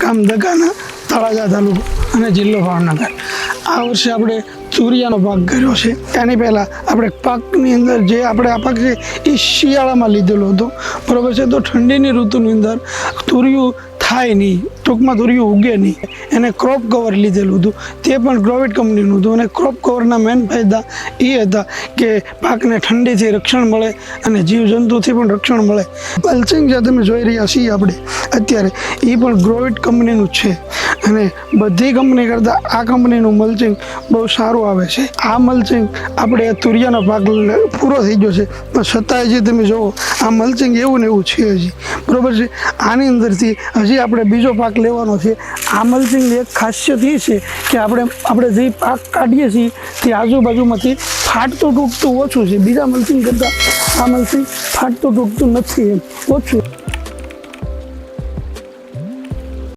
ગામ દગાના તળાજા તાલુકો અને જિલ્લો ભાવનગર. આ વર્ષે આપણે તુરિયાનો પાક કર્યો છે. એની પહેલાં આપણે પાકની અંદર જે આપણે આ પાક છે એ શિયાળામાં લીધેલો હતો. બરોબર છે? તો ઠંડીની ઋતુની અંદર તુરિયું થાય નહીં. ટૂંકમાં તુરિયું ઉગે નહીં. એને ક્રોપ કવર લીધેલું હતું. તે પણ ગ્રોવિટ કંપનીનું હતું. અને ક્રોપ કવરના મેન ફાયદા એ હતા કે પાકને ઠંડીથી રક્ષણ મળે અને જીવજંતુથી પણ રક્ષણ મળે. મલ્ચિંગ જે તમે જોઈ રહ્યા છીએ આપણે, અત્યારે એ પણ ગ્રોવિટ કંપનીનું છે. અને બધી કંપની કરતાં આ કંપનીનું મલ્ચિંગ બહુ સારું આવે છે. આ મલ્ચિંગ આપણે તુરિયાનો પાક પૂરો થઈ ગયો છે. પણ છતાંય જે તમે જુઓ, આ મલ્ચિંગ એવું ને એવું છે હજી. બરોબર છે? આની અંદરથી હજી આપણે બીજો પાક લેવાનો છે. આ મલ્ચિંગની એક ખાસિયત એ છે કે આપણે આપણે જે પાક કાઢીએ છીએ, તે આજુબાજુમાંથી ફાટતું તૂટતું ઓછું છે. બીજા મલ્ચિંગ કરતાં આ મલ્ચિંગ ફાટતું તૂટતું નથી એમ. ઓછું.